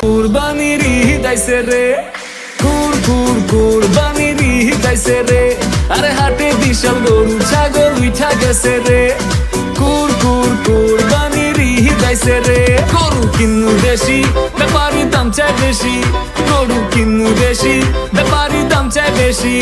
কুরবানির ঈদ রে। কুর কুর, কুরবানির ঈদ রে। আরে হাটে বিশাল গরু, ছাগল উঠা গেছে রে। কুর কুর, কুরবানির ঈদ রে। গরু কিন্নু বেশি ব্যাপারি দাম চায় বেশি। গরু কিন্নু বেশি ব্যাপারি দাম চায় বেশি।